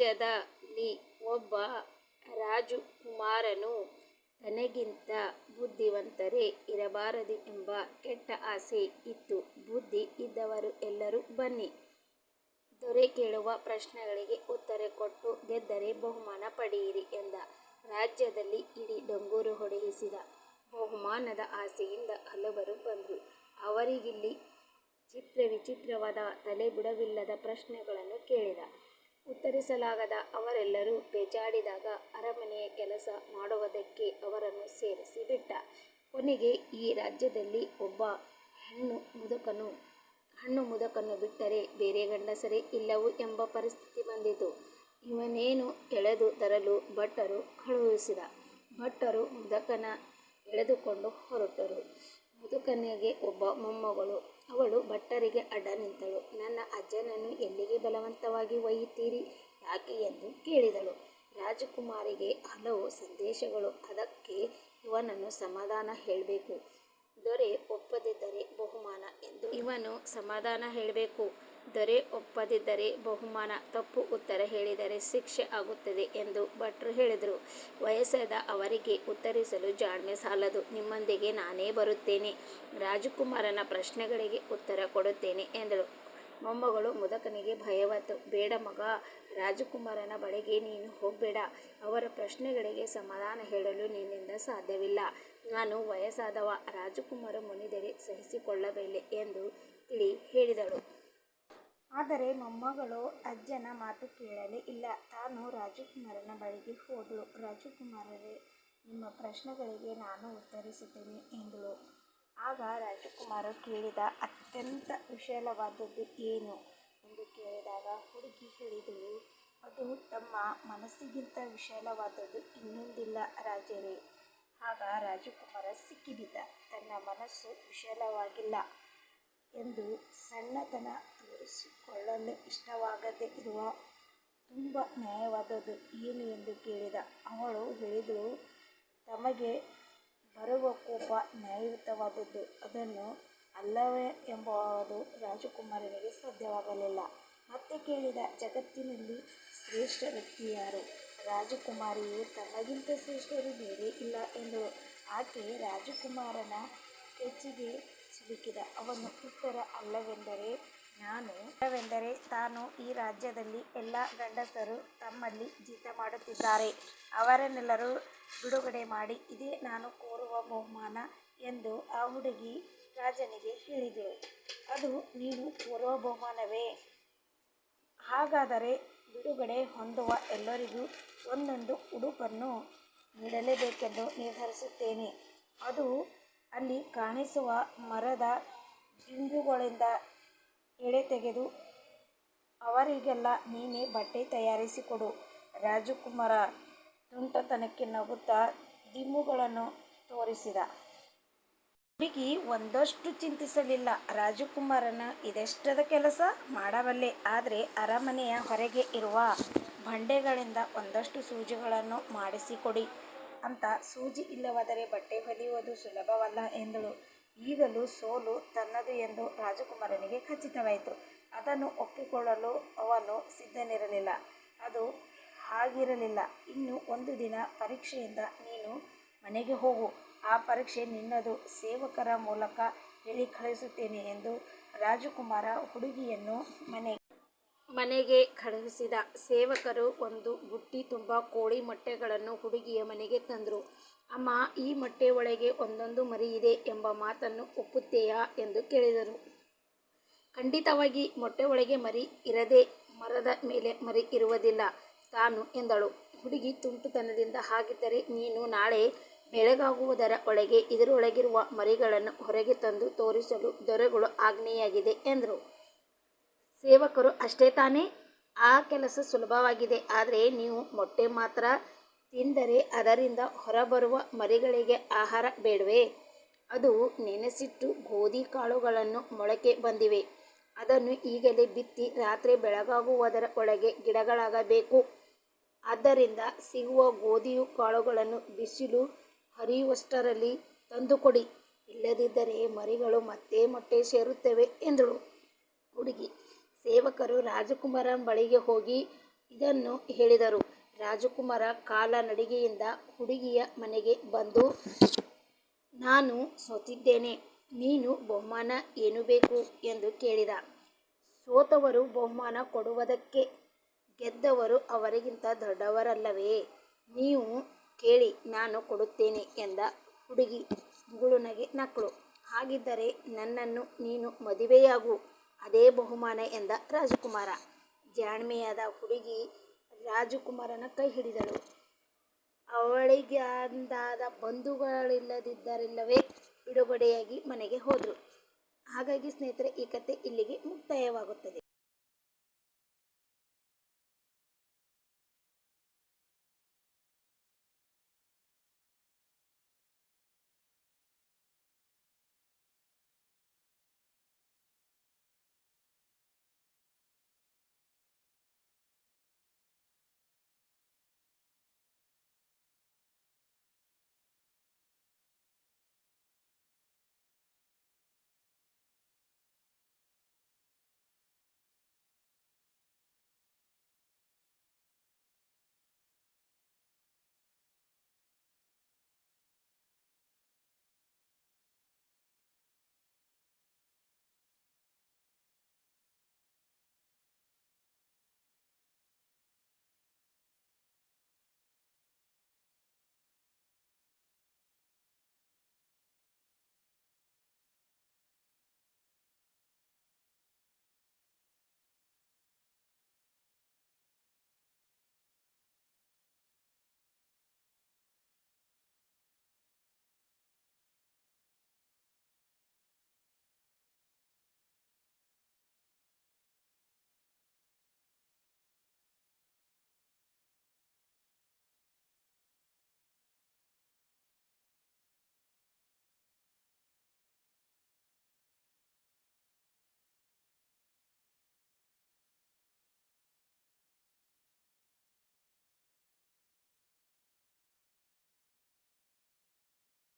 ರಾಜ್ಯದಲ್ಲಿ ಒಬ್ಬ ರಾಜಕುಮಾರನು ತನಗಿಂತ ಬುದ್ಧಿವಂತರೇ ಇರಬಾರದು ಎಂಬ ಕೆಟ್ಟ ಆಸೆ ಇತ್ತು. ಬುದ್ಧಿ ಇದ್ದವರು ಎಲ್ಲರೂ ಬನ್ನಿ, ದೊರೆ ಕೇಳುವ ಪ್ರಶ್ನೆಗಳಿಗೆ ಉತ್ತರ ಕೊಟ್ಟು ಗೆದ್ದರೆ ಬಹುಮಾನ ಪಡೆಯಿರಿ ಎಂದ. ರಾಜ್ಯದಲ್ಲಿ ಇಡೀ ಡೊಂಗೂರು ಹೊಡೆಯಿಸಿದ. ಬಹುಮಾನದ ಆಸೆಯಿಂದ ಹಲವರು ಬಂದರು. ಅವರಿಗೆಲ್ಲ ಚಿತ್ರವಿಚಿತ್ರವಾದ ತಲೆಬುಡವಿಲ್ಲದ ಪ್ರಶ್ನೆಗಳನ್ನು ಕೇಳಿದ. ಉತ್ತರಿಸಲಾಗದ ಅವರೆಲ್ಲರೂ ಬೇಜಾಡಿದಾಗ ಅರಮನೆಯ ಕೆಲಸ ಮಾಡುವುದಕ್ಕೆ ಅವರನ್ನು ಸೇರಿಸಿ ಬಿಟ್ಟ. ಕೊನೆಗೆ ಈ ರಾಜ್ಯದಲ್ಲಿ ಒಬ್ಬ ಹೆಣ್ಣು ಮುದುಕನನ್ನು ಬಿಟ್ಟರೆ ಬೇರೆ ಗಂಡಸರೇ ಇಲ್ಲವು ಎಂಬ ಪರಿಸ್ಥಿತಿ ಬಂದಿತು. ಇವನೇನು ಎಳೆದು ತರಲು ಭಟ್ಟರು ಕಳುಹಿಸಿದ. ಭಟ್ಟರು ಮುದಕನ ಎಳೆದುಕೊಂಡು ಹೊರಟರು. ಮುದುಕನಿಗೆ ಒಬ್ಬ ಮೊಮ್ಮಗಳು. ಅವಳು ಭಟ್ಟರಿಗೆ ಅಡ್ಡ ನಿಂತಳು. ನನ್ನ ಅಜ್ಜನನ್ನು ಎಲ್ಲಿಗೆ ಬಲವಂತವಾಗಿ ಒಯ್ಯುತ್ತೀರಿ? ಯಾಕೆ ಎಂದು ಕೇಳಿದಳು. ರಾಜಕುಮಾರಿಗೆ ಹಲವು ಸಂದೇಶಗಳು ಅದಕ್ಕೆ ಇವನನ್ನು ಸಮಾಧಾನ ಹೇಳಬೇಕು. ದೊರೆ ಒಪ್ಪದಿದ್ದರೆ ಬಹುಮಾನ ಎಂದು ಇವನು ಸಮಾಧಾನ ಹೇಳಬೇಕು. ದೊರೆ ಒಪ್ಪದಿದ್ದರೆ ಬಹುಮಾನ. ತಪ್ಪು ಉತ್ತರ ಹೇಳಿದರೆ ಶಿಕ್ಷೆ ಆಗುತ್ತದೆ ಎಂದು ಭಟ್ರು ಹೇಳಿದರು. ವಯಸ್ಸಾದ ಅವರಿಗೆ ಉತ್ತರಿಸಲು ಜಾಣ್ಮೆ ಸಾಲದು. ನಿಮ್ಮೊಂದಿಗೆ ನಾನೇ ಬರುತ್ತೇನೆ. ರಾಜಕುಮಾರನ ಪ್ರಶ್ನೆಗಳಿಗೆ ಉತ್ತರ ಕೊಡುತ್ತೇನೆ ಎಂದಳು. ಮೊಮ್ಮಗಳು ಮುದಕನಿಗೆ ಭಯವತ್ತು ಬೇಡ ಮಗ, ರಾಜಕುಮಾರನ ಬಳಿಗೆ ನೀನು ಹೋಗಬೇಡ. ಅವರ ಪ್ರಶ್ನೆಗಳಿಗೆ ಸಮಾಧಾನ ಹೇಳಲು ನಿನ್ನಿಂದ ಸಾಧ್ಯವಿಲ್ಲ. ನಾನು ವಯಸ್ಸಾದವ. ರಾಜಕುಮಾರ ಮುನಿದರೆ ಸಹಿಸಿಕೊಳ್ಳಬಲ್ಲೆ ಎಂದು ತಿಳಿ ಹೇಳಿದಳು. ಆದರೆ ಮೊಮ್ಮಗಳು ಅಜ್ಜನ ಮಾತು ಕೇಳಲೇ ಇಲ್ಲ. ತಾನು ರಾಜಕುಮಾರನ ಬಳಿಗೆ ಹೋದಳು. ರಾಜಕುಮಾರರೇ, ನಿಮ್ಮ ಪ್ರಶ್ನೆಗಳಿಗೆ ನಾನು ಉತ್ತರಿಸುತ್ತೇನೆ ಎಂದಳು. ಆಗ ರಾಜಕುಮಾರ ಕೇಳಿದ ಅತ್ಯಂತ ವಿಶಾಲವಾದದ್ದು ಏನು ಎಂದು ಕೇಳಿದಾಗ ಹುಡುಗಿ ಹೇಳಿದಳು, ಅದು ತಮ್ಮ ಮನಸ್ಸಿಗಿಂತ ವಿಶಾಲವಾದದ್ದು ಇನ್ನೊಂದಿಲ್ಲ ರಾಜರೇ. ಆಗ ರಾಜಕುಮಾರ ಸಿಕ್ಕಿಬಿದ್ದ. ತನ್ನ ಮನಸ್ಸು ವಿಶಾಲವಾಗಿಲ್ಲ ಎಂದು ಸಣ್ಣತನ ತೋರಿಸಿಕೊಳ್ಳಲು ಇಷ್ಟವಾಗದೆ ಇರುವ ತುಂಬ ನ್ಯಾಯವಾದದ್ದು ಏನು ಎಂದು ಕೇಳಿದ. ಅವಳು ಹೇಳಿದಳು, ತಮಗೆ ಬರುವ ಕೋಪ ನ್ಯಾಯಯುತವಾದದ್ದು ಅದನ್ನು ಅಲ್ಲವೇ ಎಂಬುವುದು ರಾಜಕುಮಾರನಿಗೆ ಸಾಧ್ಯವಾಗಲಿಲ್ಲ. ಮತ್ತೆ ಕೇಳಿದ, ಜಗತ್ತಿನಲ್ಲಿ ಶ್ರೇಷ್ಠ ವ್ಯಕ್ತಿ ಯಾರು? ರಾಜಕುಮಾರಿಯು ತಮಗಿಂತ ಶ್ರೇಷ್ಠರು ಬೇರೆ ಇಲ್ಲ ಎಂದಳು. ಆಕೆ ರಾಜಕುಮಾರನ ಪೇಚಿಗೆ ಸಿಲುಕಿದ. ಅವನು ಉತ್ತರ ಅಲ್ಲವೆಂದರೆ ನಾನು. ಅಲ್ಲವೆಂದರೆ ತಾನು. ಈ ರಾಜ್ಯದಲ್ಲಿ ಎಲ್ಲ ಗಂಡಸರು ತಮ್ಮಲ್ಲಿ ಜೀತ ಮಾಡುತ್ತಿದ್ದಾರೆ. ಅವರನ್ನೆಲ್ಲರೂ ಬಿಡುಗಡೆ ಮಾಡಿ, ಇದೇ ನಾನು ಕೋರುವ ಬಹುಮಾನ ಎಂದು ಆ ಹುಡುಗಿ ರಾಜನಿಗೆ ಹೇಳಿದೆ ಅದು ನೀನು ಕೋರುವ ಬಹುಮಾನವೇ? ಹಾಗಾದರೆ ಬಿಡುಗಡೆ ಹೊಂದುವ ಎಲ್ಲರಿಗೂ ಒಂದೊಂದು ಉಡುಪನ್ನು ನೀಡಲೇಬೇಕೆಂದು ನಿರ್ಧರಿಸುತ್ತೇನೆ. ಅದೂ ಅಲ್ಲಿ ಕಾಣಿಸುವ ಮರದ ದಿಂಬುಗಳಿಂದ ಎಳೆ ತೆಗೆದು, ಅವರಿಗೆಲ್ಲ ನೀನೇ ಬಟ್ಟೆ ತಯಾರಿಸಿಕೊಡು. ರಾಜಕುಮಾರ ತುಂಟತನಕ್ಕೆ ನಗುತ್ತಾ ದಿಂಬುಗಳನ್ನು ತೋರಿಸಿದ. ಹುಡುಗಿ ಒಂದಷ್ಟು ಚಿಂತಿಸಲಿಲ್ಲ. ರಾಜಕುಮಾರನ ಇದೆಷ್ಟದ ಕೆಲಸ ಮಾಡಬಲ್ಲೆ. ಆದರೆ ಅರಮನೆಯ ಹೊರಗೆ ಇರುವ ಬಂಡೆಗಳಿಂದ ಒಂದಷ್ಟು ಸೂಜಿಗಳನ್ನು ಮಾಡಿಸಿಕೊಡಿ. ಅಂತ ಸೂಜಿ ಇಲ್ಲವಾದರೆ ಬಟ್ಟೆ ಹೊಲಿಯುವುದು ಸುಲಭವಲ್ಲ ಎಂದಳು. ಈಗಲೂ ಸೋಲು ತನ್ನದು ಎಂದು ರಾಜಕುಮಾರನಿಗೆ ಖಚಿತವಾಯಿತು. ಅದನ್ನು ಒಪ್ಪಿಕೊಳ್ಳಲು ಅವನು ಸಿದ್ಧನಿರಲಿಲ್ಲ. ಅದು ಹಾಗಿರಲಿಲ್ಲ. ಇನ್ನು ಒಂದು ದಿನ ಪರೀಕ್ಷೆಯಿಂದ ನೀನು ಮನೆಗೆ ಹೋಗು. ಆ ಪರೀಕ್ಷೆ ನಿನ್ನದು. ಸೇವಕರ ಮೂಲಕ ಹೇಳಿ ಕಳಿಸುತ್ತೇನೆ ಎಂದು ರಾಜಕುಮಾರ ಹುಡುಗಿಯನ್ನು ಮನೆಗೆ ಕಳುಹಿಸಿದ. ಸೇವಕರು ಒಂದು ಬುಟ್ಟಿ ತುಂಬ ಕೋಳಿ ಮೊಟ್ಟೆಗಳನ್ನು ಹುಡುಗಿಯ ಮನೆಗೆ ತಂದರು. ಅಮ್ಮ, ಈ ಮೊಟ್ಟೆ ಒಳಗೆ ಒಂದೊಂದು ಇದೆ ಎಂಬ ಮಾತನ್ನು ಒಪ್ಪುತ್ತೀಯಾ ಎಂದು ಕೇಳಿದರು. ಖಂಡಿತವಾಗಿ. ಮೊಟ್ಟೆ ಒಳಗೆ ಮರಿ ಇರದೆ ಮರದ ಮೇಲೆ ಮರಿ ಇರುವುದಿಲ್ಲ, ತಾನು ಎಂದಳು ಹುಡುಗಿ ತುಂಟುತನದಿಂದ ಹಾಗಿದ್ದರೆ ನೀನು ನಾಳೆ ಬೆಳಗಾಗುವುದರ ಒಳಗೆ ಇದರೊಳಗಿರುವ ಮರಿಗಳನ್ನು ಹೊರಗೆ ತಂದು ತೋರಿಸಲು ದೊರೆಗಳು ಆಜ್ಞೆಯಾಗಿದೆ, ಎಂದರು. ಸೇವಕರು ಅಷ್ಟೇ ತಾನೇ? ಆ ಕೆಲಸ ಸುಲಭವಾಗಿದೆ. ಆದರೆ ನೀವು ಮೊಟ್ಟೆ ಮಾತ್ರ ತಿಂದರೆ ಅದರಿಂದ ಹೊರಬರುವ ಮರಿಗಳಿಗೆ ಆಹಾರ ಬೇಡವೆ ಅದು ನೆನೆಸಿಟ್ಟು ಗೋಧಿ ಕಾಳುಗಳನ್ನು ಮೊಳಕೆ ಬಂದಿವೆ. ಅದನ್ನು ಈಗಲೇ ಬಿತ್ತಿ ರಾತ್ರಿ ಬೆಳಗಾಗುವುದರ ಒಳಗೆ ಗಿಡಗಳಾಗಬೇಕು. ಆದ್ದರಿಂದ ಸಿಗುವ ಗೋಧಿಯು ಕಾಳುಗಳನ್ನು ಬಿಸಿಲು ಹರಿಯುವಷ್ಟರಲ್ಲಿ ತಂದುಕೊಡಿ. ಇಲ್ಲದಿದ್ದರೆ ಮರಿಗಳು ಮತ್ತೆ ಮೊಟ್ಟೆ ಸೇರುತ್ತವೆ ಎಂದಳು ಹುಡುಗಿ. ಸೇವಕರು ರಾಜಕುಮಾರನ ಬಳಿಗೆ ಹೋಗಿ ಇದನ್ನು ಹೇಳಿದರು. ರಾಜಕುಮಾರ ಕಾಲನಡಿಗೆಯಿಂದ ಹುಡುಗಿಯ ಮನೆಗೆ ಬಂದು, ನಾನು ಸೋತಿದ್ದೇನೆ. ನೀನು ಬಹುಮಾನ ಏನು ಬೇಕು? ಎಂದು ಕೇಳಿದ. ಸೋತವರು ಬಹುಮಾನ ಕೊಡುವುದಕ್ಕೆ ಗೆದ್ದವರು ಅವರಿಗಿಂತ ದೊಡ್ಡವರಲ್ಲವೇ? ನೀವು ಕೇಳಿ, ನಾನು ಕೊಡುತ್ತೇನೆ ಎಂದ ಹುಡುಗಿ ಮುಗುಳುನಗೆ ನಕ್ಕಳು ಹಾಗಿದ್ದರೆ ನನ್ನನ್ನು ನೀನು ಮದುವೆಯಾಗು. ಅದೇ ಬಹುಮಾನ ಎಂದ ರಾಜಕುಮಾರ. ಜಾಣ್ಮೆಯಾದ ಹುಡುಗಿ ರಾಜಕುಮಾರನ ಕೈ ಹಿಡಿದಳು. ಅವಳಿಗೆ ಅಂದಾದ ಬಂಧುಗಳಿಲ್ಲದಿದ್ದರಿಲ್ಲವೇ ಬಿಡುಗಡೆಯಾಗಿ ಮನೆಗೆ ಹೋದರು. ಹಾಗಾಗಿ ಸ್ನೇಹಿತರೆ, ಈ ಕತೆ ಇಲ್ಲಿಗೆ ಮುಕ್ತಾಯವಾಗುತ್ತದೆ.